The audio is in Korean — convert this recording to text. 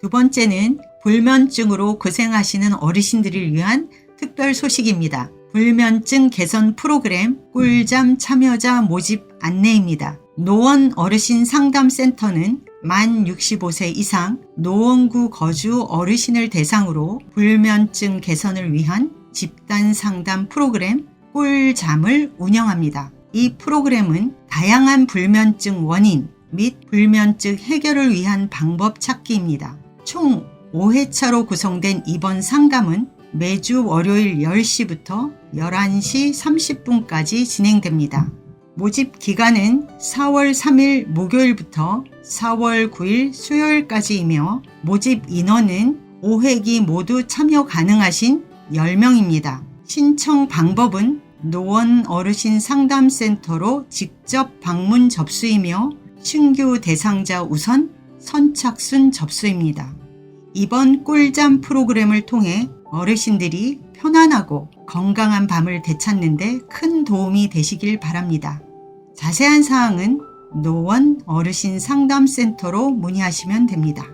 두 번째는 불면증으로 고생하시는 어르신들을 위한 특별 소식입니다. 불면증 개선 프로그램 꿀잠 참여자 모집 안내입니다. 노원 어르신 상담센터는 만 65세 이상 노원구 거주 어르신을 대상으로 불면증 개선을 위한 집단 상담 프로그램 꿀잠을 운영합니다. 이 프로그램은 다양한 불면증 원인 및 불면증 해결을 위한 방법 찾기입니다. 총 5회차로 구성된 이번 상담은 매주 월요일 10시부터 11시 30분까지 진행됩니다. 모집 기간은 4월 3일 목요일부터 4월 9일 수요일까지이며 모집 인원은 5회기 모두 참여 가능하신 10명입니다. 신청 방법은 노원 어르신 상담센터로 직접 방문 접수이며 신규 대상자 우선 선착순 접수입니다. 이번 꿀잠 프로그램을 통해 어르신들이 편안하고 건강한 밤을 되찾는데 큰 도움이 되시길 바랍니다. 자세한 사항은 노원 어르신 상담센터로 문의하시면 됩니다.